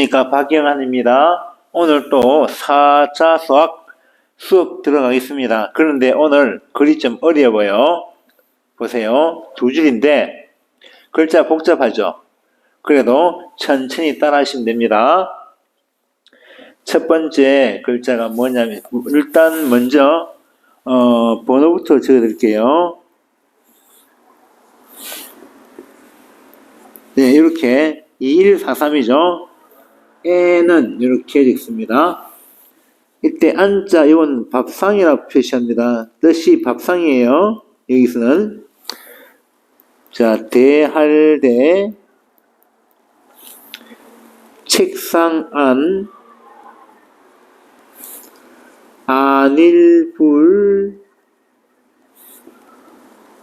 그러니까 박영환입니다. 오늘 또 4차 수학 수업 들어가겠습니다. 그런데 오늘 글이 좀 어려워요. 보세요. 두 줄인데 글자 복잡하죠. 그래도 천천히 따라 하시면 됩니다. 첫 번째 글자가 뭐냐면 일단 먼저 어, 번호부터 적어드릴게요. 네, 이렇게 2143이죠. 에는 이렇게 읽습니다. 이때 안자 이건 밥상이라고 표시합니다. 뜻이 밥상이에요. 여기서는 자 대할 대 책상 안 안일불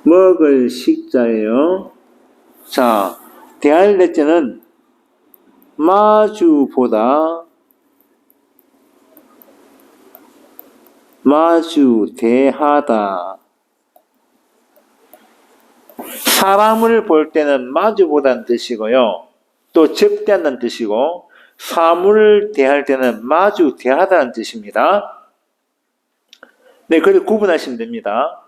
먹을 식자예요. 자 대할 대자는 마주 보다 마주 대하다 사람을 볼 때는 마주 보다는 뜻이고요. 또 접대한다는 뜻이고 사물을 대할 때는 마주 대하다는 뜻입니다. 네, 그렇게 구분하시면 됩니다.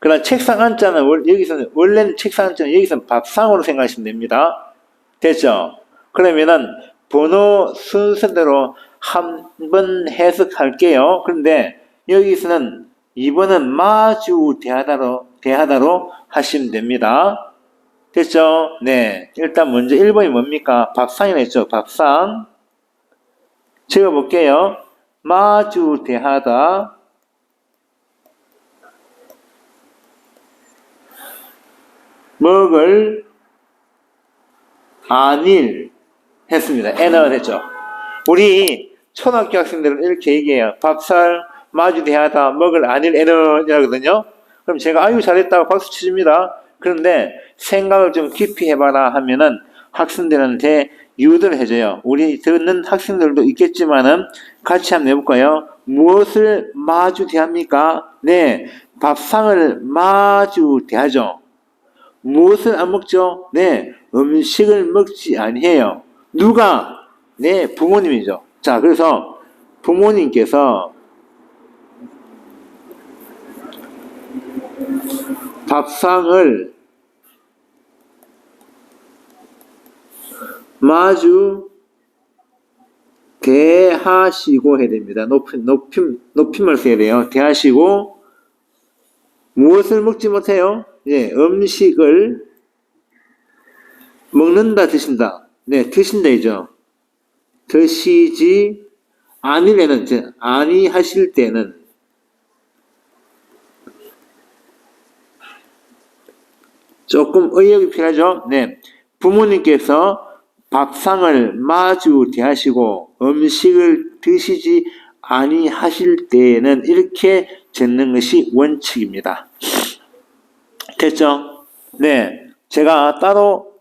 그러나 책상 한자는 월- 여기서는 원래는 책상 한자는 여기서는 밥상으로 생각하시면 됩니다. 됐죠? 그러면은 번호 순서대로 한번 해석할게요. 그런데 여기서는 2번은 마주 대하다로 대하다로 하시면 됩니다. 됐죠? 네. 일단 먼저 1번이 뭡니까? 밥상이라 했죠. 밥상. 적어 볼게요. 마주 대하다. 먹을 안일 했습니다. N을 했죠. 우리 초등학교 학생들은 이렇게 얘기해요. 밥살 마주 대하다 먹을 안일 N이라거든요. 그럼 제가 아유 잘했다고 박수 치줍니다. 그런데 생각을 좀 깊이 해봐라 하면은 학생들한테 유도를 해줘요. 우리 듣는 학생들도 있겠지만은 같이 한번 해볼까요? 무엇을 마주 대합니까? 네, 밥상을 마주 대하죠. 무엇을 안 먹죠? 네, 음식을 먹지 아니해요. 누가? 네, 부모님이죠. 자, 그래서 부모님께서 밥상을 마주 대하시고 해야 됩니다. 높임, 높임, 높임을 써야 돼요. 대하시고 무엇을 먹지 못해요? 예, 음식을 먹는다, 드신다. 네, 드신다이죠. 드시지 저, 아니 하실 때는 조금 의욕이 필요하죠. 네, 부모님께서 밥상을 마주 대하시고 음식을 드시지 아니하실 때에는 이렇게 적는 것이 원칙입니다. 됐죠? 네. 제가 따로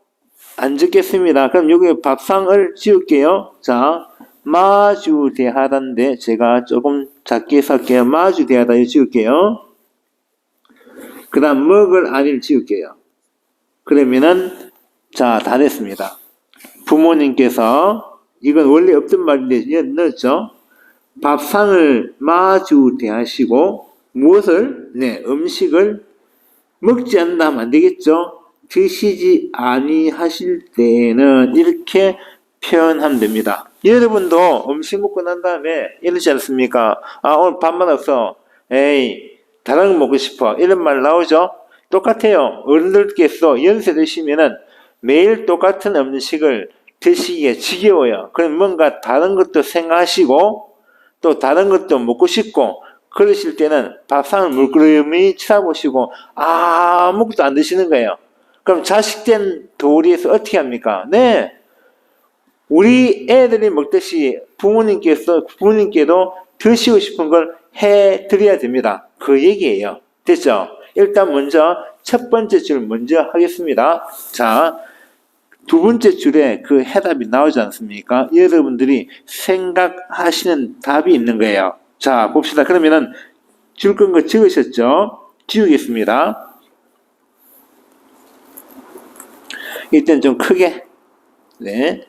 안 적겠습니다. 그럼 여기 밥상을 지울게요. 자, 마주 대하다인데 제가 조금 작게 쓸게요. 마주 대하다 지울게요. 그 다음 먹을 아니를 지울게요. 그러면은 자, 다 됐습니다. 부모님께서 이건 원래 없던 말인데 넣었죠. 밥상을 마주 대하시고 무엇을 네 음식을 먹지 않는다 하면 안 되겠죠. 드시지 아니하실 때는 이렇게 표현하면 됩니다. 여러분도 음식 먹고 난 다음에 이러지 않습니까? 아 오늘 밥만 없어. 에이 다른 거 먹고 싶어. 이런 말 나오죠. 똑같아요. 어른들께서 연세 드시면은 매일 똑같은 음식을 드시기에 지겨워요. 그럼 뭔가 다른 것도 생각하시고 또 다른 것도 먹고 싶고 그러실 때는 밥상을 물끄러미 쳐다보시고 아무것도 안 드시는 거예요. 그럼 자식된 도리에서 어떻게 합니까? 네. 우리 애들이 먹듯이 부모님께서 부모님께도 드시고 싶은 걸 해 드려야 됩니다. 그 얘기예요. 됐죠? 일단 먼저 첫 번째 줄 먼저 하겠습니다. 자, 두 번째 줄에 그 해답이 나오지 않습니까? 여러분들이 생각하시는 답이 있는 거예요. 자, 봅시다. 그러면은 줄 건거 적으셨죠? 지우겠습니다. 일단 좀 크게. 네.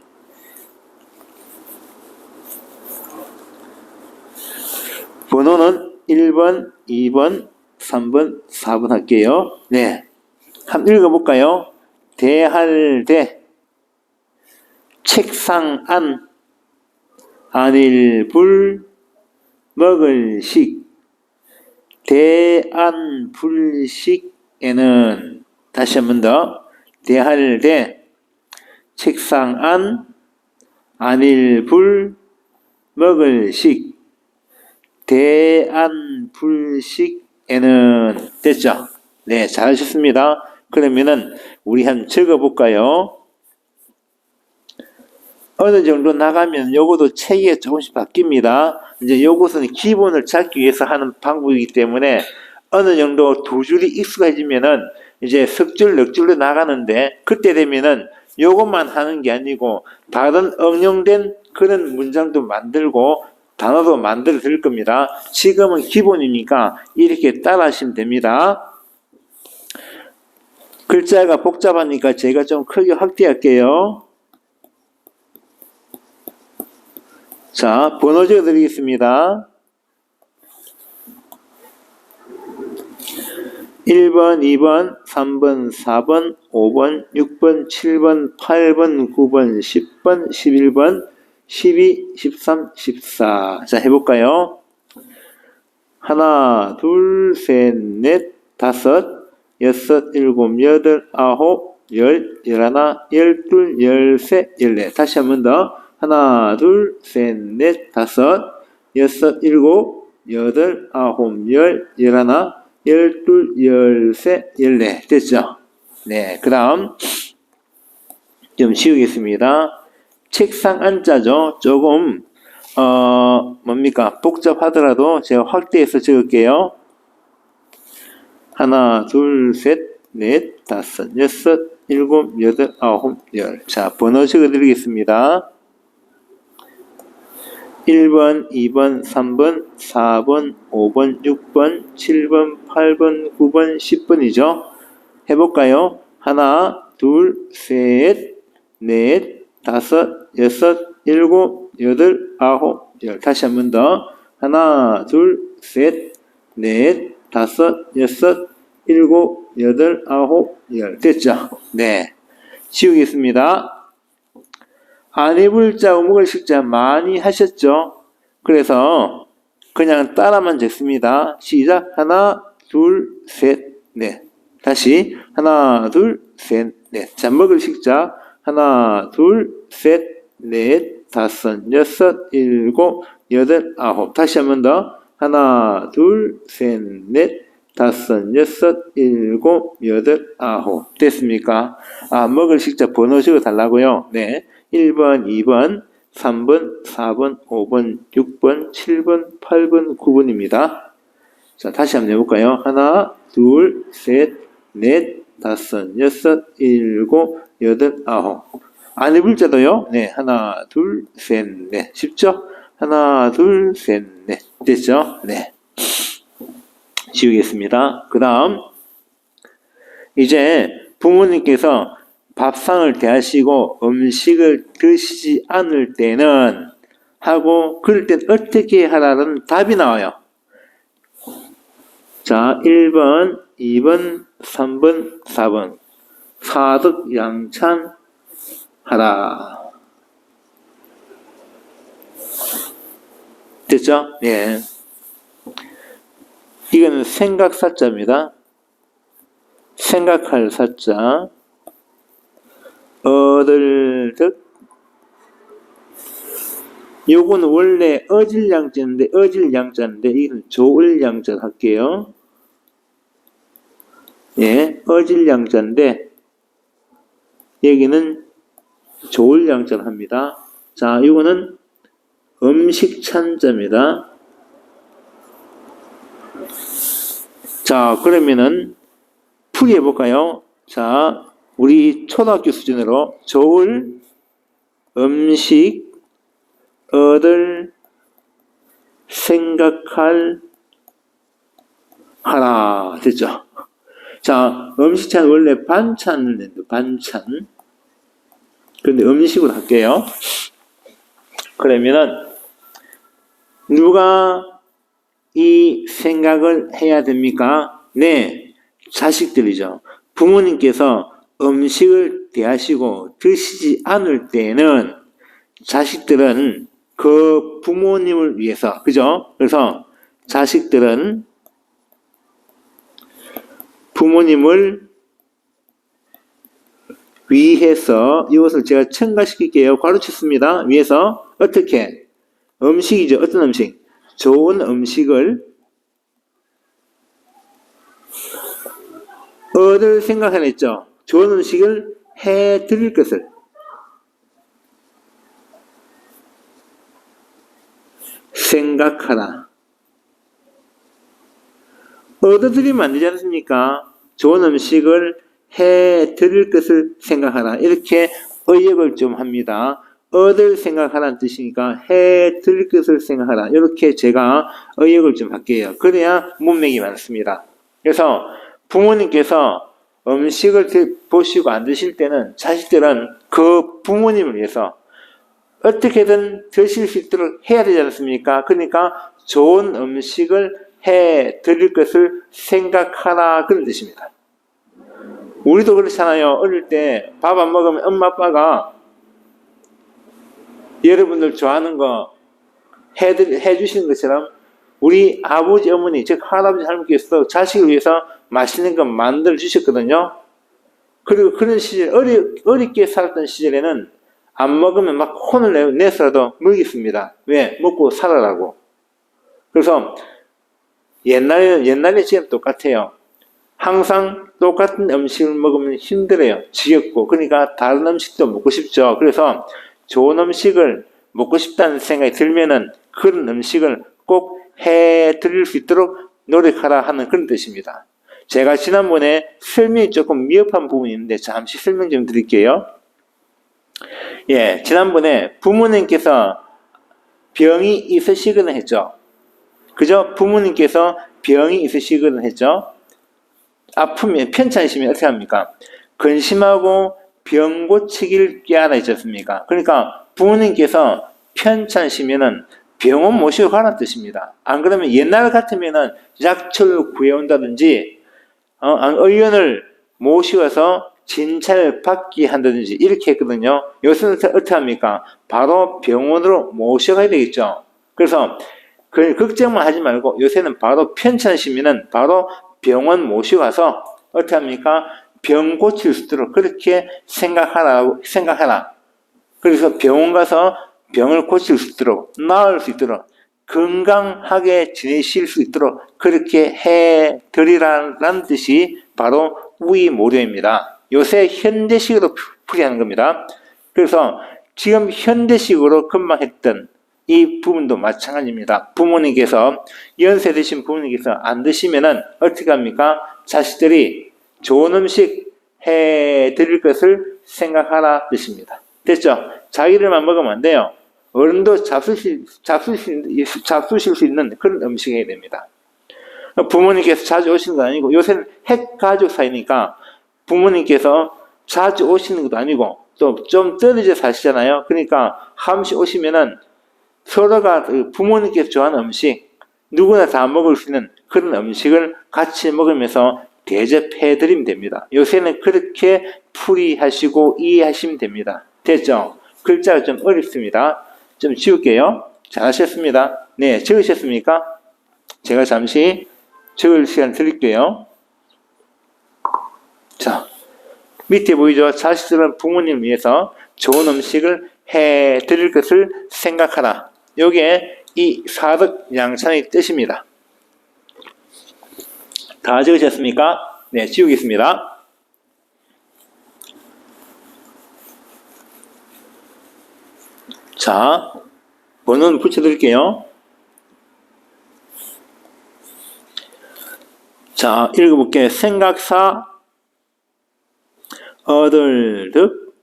번호는 1번, 2번, 3번, 4번 할게요. 네. 한번 읽어볼까요? 대할대, 책상 안, 안일불, 먹을식, 대안불식에는 다시 한 번 더 대할 대, 책상 안, 안일 불, 먹을 식, 대안 불식에는 됐죠? 네, 잘하셨습니다. 그러면은 우리 한번 적어볼까요? 어느 정도 나가면 요것도 체계가 조금씩 바뀝니다. 이제 요것은 기본을 찾기 위해서 하는 방법이기 때문에 어느 정도 두 줄이 익숙해지면은 이제 석줄, 넉줄로 나가는데 그때 되면은 요것만 하는 게 아니고 다른 응용된 그런 문장도 만들고 단어도 만들어 드릴 겁니다. 지금은 기본이니까 이렇게 따라 하시면 됩니다. 글자가 복잡하니까 제가 좀 크게 확대할게요. 자, 번호 적어 드리겠습니다. 1번, 2번, 3번, 4번, 5번, 6번, 7번, 8번, 9번, 10번, 11번, 12, 13, 14. 자, 해볼까요? 하나, 둘, 셋, 넷, 다섯, 여섯, 일곱, 여덟, 아홉, 열, 열하나, 열둘, 열셋, 열넷. 다시 한 번 더. 하나, 둘, 셋, 넷, 다섯, 여섯, 일곱, 여덟, 아홉, 열, 열하나, 열둘, 열셋, 열넷. 됐죠? 네. 그 다음, 좀 쉬우겠습니다. 책상 안자죠. 조금, 어, 뭡니까? 복잡하더라도 제가 확대해서 적을게요. 하나, 둘, 셋, 넷, 다섯, 여섯, 일곱, 여덟, 아홉, 열. 자, 번호 적어드리겠습니다. 1번, 2번, 3번, 4번, 5번, 6번, 7번, 8번, 9번, 10번이죠. 해볼까요? 하나, 둘, 셋, 넷, 다섯, 여섯, 일곱, 여덟, 아홉, 열. 다시 한 번 더. 하나, 둘, 셋, 넷, 다섯, 여섯, 일곱, 여덟, 아홉, 열. 됐죠? 네. 지우겠습니다. 안 해볼 자, 우목을 식자 많이 하셨죠? 그래서 그냥 따라만 적습니다. 시작. 하나, 둘, 셋, 넷. 다시. 하나, 둘, 셋, 넷. 자, 먹을 식자. 하나, 둘, 셋, 넷, 다섯, 여섯, 일곱, 여덟, 아홉. 다시 한 번 더. 하나, 둘, 셋, 넷, 다섯, 여섯, 일곱, 여덟, 아홉. 됐습니까? 아, 먹을 식자 번호 적어 달라고요. 네. 1번, 2번, 3번, 4번, 5번, 6번, 7번, 8번, 9번입니다. 자, 다시 한번 해볼까요? 하나, 둘, 셋, 넷, 다섯, 여섯, 일곱, 여덟, 아홉. 안 해볼 자도요? 네, 하나, 둘, 셋, 넷. 쉽죠? 하나, 둘, 셋, 넷. 됐죠? 네. 지우겠습니다. 그 다음, 이제 부모님께서 밥상을 대하시고 음식을 드시지 않을 때는 하고 그럴 땐 어떻게 하라는 답이 나와요. 자, 1번, 2번, 3번, 4번. 사득 양찬 하라. 됐죠? 예. 이거는 생각 사자입니다. 생각할 사자. 얻을 득. 요거는 원래 어질 양자인데, 어질 양자인데, 이건 조을 양자 할게요. 예, 어질 양자인데, 여기는 조을 양자를 합니다. 자, 이거는 음식 찬자입니다. 자, 그러면은 풀이해 볼까요? 자, 우리 초등학교 수준으로 좋을 음식 얻을 생각할 하라 됐죠? 자, 음식찬 원래 반찬을 낸다. 반찬. 근데 음식으로 할게요. 그러면은 누가 이 생각을 해야 됩니까? 네, 자식들이죠. 부모님께서 음식을 대하시고 드시지 않을 때는 자식들은 그 부모님을 위해서, 그죠? 그래서 자식들은 부모님을 위해서 이것을 제가 첨가시킬게요. 가르쳤습니다. 위해서 어떻게 음식이죠. 어떤 음식? 좋은 음식을 얻을 생각을 했죠. 좋은 음식을 해 드릴 것을 생각하라. 얻어드리면 안 되지 않습니까? 좋은 음식을 해 드릴 것을 생각하라. 이렇게 의역을 좀 합니다. 얻을 생각하라는 뜻이니까 해 드릴 것을 생각하라. 이렇게 제가 의역을 좀 할게요. 그래야 문맥이 많습니다. 그래서 부모님께서 음식을 드- 보시고 안 드실 때는 자식들은 그 부모님을 위해서 어떻게든 드실 수 있도록 해야 되지 않습니까? 그러니까 좋은 음식을 해 드릴 것을 생각하라 그런 뜻입니다. 우리도 그렇잖아요. 어릴 때 밥 안 먹으면 엄마 아빠가 여러분들 좋아하는 거 해드, 해주시는 것처럼 우리 아버지 어머니 즉 할아버지 할머니께서 자식을 위해서 맛있는 거 만들어 주셨거든요. 그리고 그런 시절 어리, 어렵게 살았던 시절에는 안 먹으면 막 혼을 내, 내서라도 먹였습니다. 왜? 먹고 살아라고. 그래서 옛날에, 옛날에 지금 똑같아요. 항상 똑같은 음식을 먹으면 힘들어요. 지겹고. 그러니까 다른 음식도 먹고 싶죠. 그래서 좋은 음식을 먹고 싶다는 생각이 들면은 그런 음식을 꼭 해 드릴 수 있도록 노력하라 하는 그런 뜻입니다. 제가 지난번에 설명이 조금 미흡한 부분이 있는데 잠시 설명 좀 드릴게요. 예, 지난번에 부모님께서 병이 있으시거나 했죠. 그죠? 부모님께서 병이 있으시거나 했죠. 아프면 편찮으시면 어떻게 합니까? 근심하고 병 고치길 깨알아 있지 않습니까? 그러니까 부모님께서 편찮으시면은 병원 모시고 가라는 뜻입니다. 안 그러면 옛날 같으면은 약초를 구해온다든지 어, 안- 의원을 모시고서 진찰을 받게 한다든지 이렇게 했거든요. 요새는 어떻게 합니까? 바로 병원으로 모셔가야 되겠죠. 그래서 그 걱정만 하지 말고 요새는 바로 편찮으시면은 바로 병원 모시고 가서 어떻게 합니까? 병 고칠 수 있도록 그렇게 생각하라, 생각하라. 그래서 병원 가서 병을 고칠 수 있도록, 나을 수 있도록, 건강하게 지내실 수 있도록 그렇게 해 드리라는 뜻이 바로 우이모료입니다. 요새 현대식으로 풀이하는 겁니다. 그래서 지금 현대식으로 금방 했던 이 부분도 마찬가지입니다. 부모님께서 연세 드신 부모님께서 안 드시면은 어떻게 합니까? 자식들이 좋은 음식 해 드릴 것을 생각하라 뜻입니다. 됐죠? 자기들만 먹으면 안 돼요. 어른도 잡수실, 잡수실, 잡수실 수 있는 그런 음식이 됩니다. 부모님께서 자주 오시는 건 아니고 요새는 핵 가족 사이니까 부모님께서 자주 오시는 것도 아니고 또 좀 떨어져 사시잖아요. 그러니까 한 번씩 오시면은 서로가 그 부모님께서 좋아하는 음식 누구나 다 먹을 수 있는 그런 음식을 같이 먹으면서 대접해 드리면 됩니다. 요새는 그렇게 풀이하시고 이해하시면 됩니다. 됐죠? 글자가 좀 어렵습니다. 좀 지울게요. 잘하셨습니다. 네, 적으셨습니까? 제가 잠시 적을 시간 드릴게요. 자, 밑에 보이죠? 자식들은 부모님을 위해서 좋은 음식을 해 드릴 것을 생각하라. 요게 이 사득 양찬의 뜻입니다. 다 적으셨습니까? 네, 지우겠습니다. 자, 번호는 붙여드릴게요. 자, 읽어볼게요. 생각사, 얻을 득,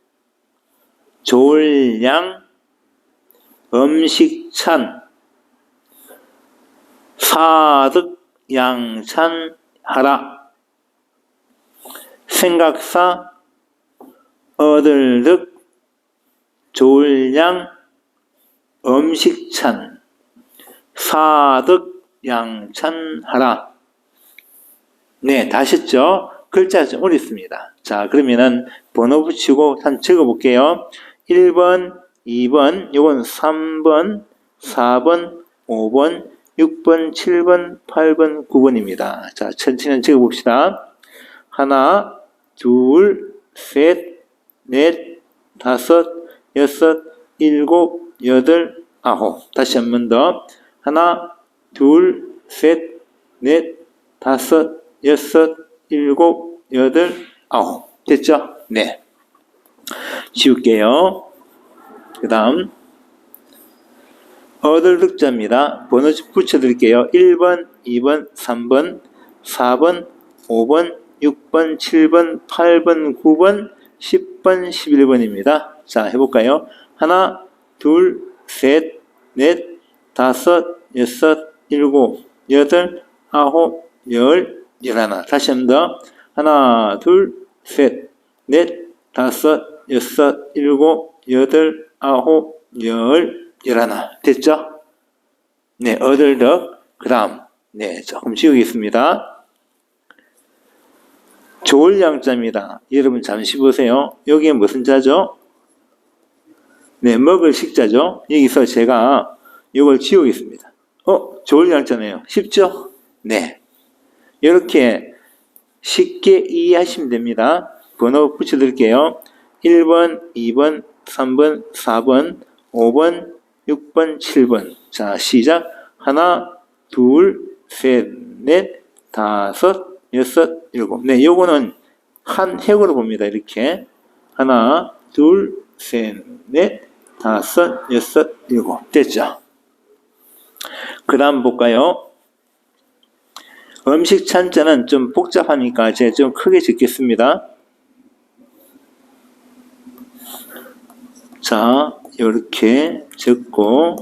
좋을 양, 음식찬, 사득 양찬 하라. 생각사, 얻을 득, 양, 음식찬, 사득 양찬하라. 네, 다시 했죠? 글자가 좀 어렵습니다. 자, 그러면은 번호 붙이고 한 적어 볼게요. 1번, 2번, 요건 3번, 4번, 5번, 6번, 7번, 8번, 9번입니다. 자, 천천히 적어 봅시다. 하나, 둘, 셋, 넷, 다섯, 여섯, 일곱, 여덟, 아홉. 다시 한 번 더. 하나, 둘, 셋, 넷, 다섯, 여섯, 일곱, 여덟, 아홉. 됐죠? 네. 지울게요. 그 다음, 얻을 득자입니다. 번호 붙여드릴게요. 1번, 2번, 3번, 4번, 5번, 6번, 7번, 8번, 9번, 10번, 11번입니다. 자, 해볼까요? 하나, 둘, 셋, 넷, 다섯, 여섯, 일곱, 여덟, 아홉, 열, 열하나. 다시 한 번 더. 하나, 둘, 셋, 넷, 다섯, 여섯, 일곱, 여덟, 아홉, 열, 열하나. 됐죠? 네, 어들덕. 그 다음, 네, 조금 지우겠습니다. 좋을 양자입니다. 여러분 잠시 보세요. 여기에 무슨 자죠? 네, 먹을 식자죠. 여기서 제가 이걸 지우겠습니다. 어, 좋을 양자네요. 쉽죠? 네. 이렇게 쉽게 이해하시면 됩니다. 번호 붙여드릴게요. 1번, 2번, 3번, 4번, 5번, 6번, 7번. 자, 시작. 하나, 둘, 셋, 넷, 다섯, 여섯, 일곱. 네, 요거는 한 획으로 봅니다. 이렇게. 하나, 둘, 셋, 넷, 다섯, 여섯, 일곱. 됐죠? 그 다음 볼까요? 음식 찬자는 좀 복잡하니까 제가 좀 크게 짓겠습니다. 자, 이렇게 적고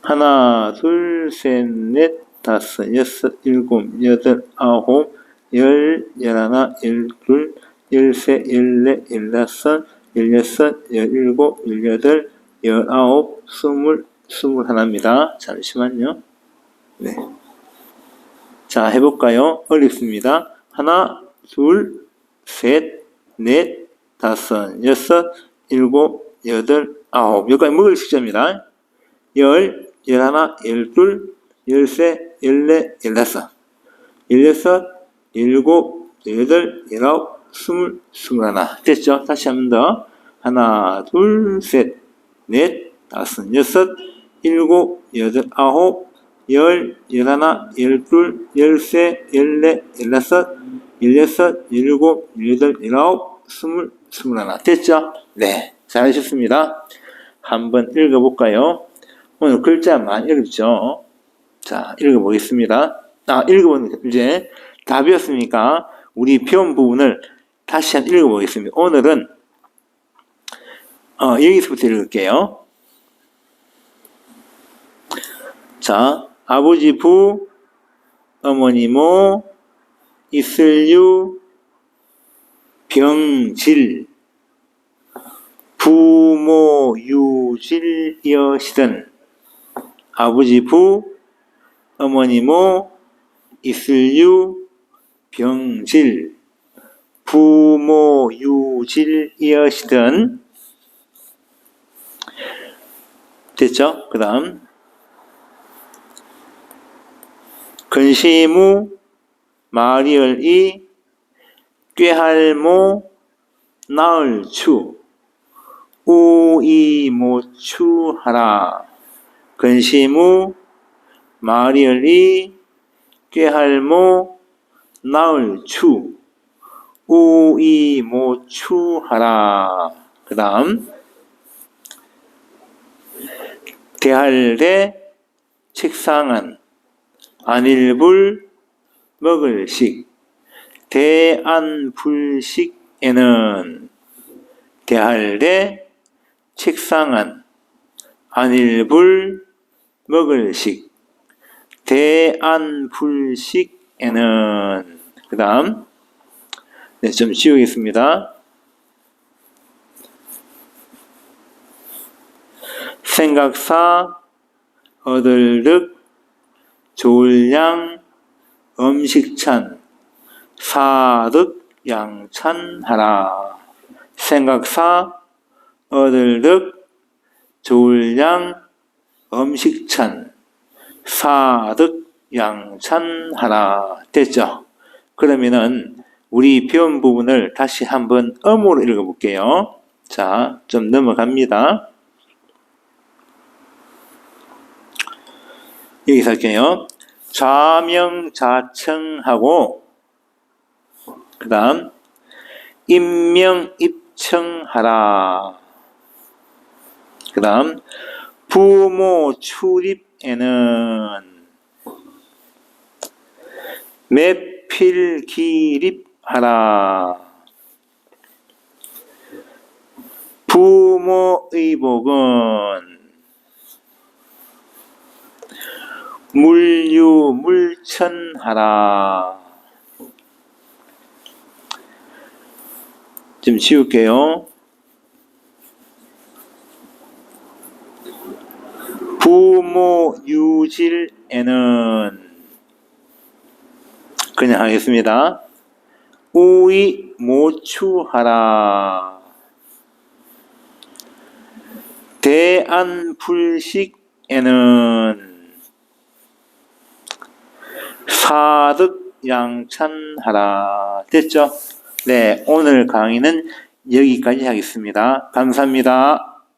하나, 둘, 셋, 넷, 다섯, 여섯, 일곱, 여덟, 아홉, 열, 열하나, 열둘, 열세, 열네, 열다섯, 열여섯, 열일곱, 열여덟, 열아홉, 스물, 스물하나입니다. 잠시만요. 네. 자, 해볼까요? 어렵습니다. 하나, 둘, 셋, 넷, 다섯, 여섯, 일곱, 여덟, 아홉. 여기까지 먹을 숫자입니다. 열, 열하나, 열둘, 열세, 열네, 열다섯, 열여섯, 일곱, 열여덟, 열아홉, 스물, 스물하나. 됐죠? 다시 한 번 더. 하나, 둘, 셋, 넷, 다섯, 여섯, 일곱, 여덟, 아홉, 열, 열하나, 열둘, 열세, 열네, 열다섯, 열여섯, 열일곱, 열여덟, 열아홉, 스물, 스물하나. 됐죠? 네. 잘하셨습니다. 한번 읽어볼까요? 오늘 글자 많이 어렵죠? 자, 읽어보겠습니다. 아, 읽어보는, 이제 답이었으니까 우리 배운 부분을 다시 한 읽어보겠습니다. 오늘은, 어, 여기서부터 읽을게요. 자, 아버지 부, 어머니 모, 있을유, 병질, 부모 유질여시던 아버지 부, 어머니 모, 있을유, 병질, 부모 유질이시던 됐죠? 그 다음 근시무 마리얼이 꾀할모 나을추 우이모추하라. 근시무 마리얼이 꾀할모 나을추 우이모추하라. 그 다음 대할대 책상은 안일불 먹을식 대안불식에는 대할대 책상안 안일불 먹을식 대안불식에는 그 다음 네, 좀 지우겠습니다. 생각사 얻을 득 양 음식찬 사득 양찬하라 생각사 얻을 득 좋을 양 음식찬 사득 양찬하라 됐죠? 그러면은 우리 배운 부분을 다시 한번 음으로 읽어볼게요. 자, 좀 넘어갑니다. 여기서 할게요. 좌명좌청하고 그 다음 임명입청하라 그 다음 부모 출입에는 매필기립하라 부모의복은 물유 물천하라. 좀 지울게요. 부모 유질에는 그냥 하겠습니다. 우이 모추하라. 대안불식에는 사득 양찬하라. 됐죠? 네, 오늘 강의는 여기까지 하겠습니다. 감사합니다.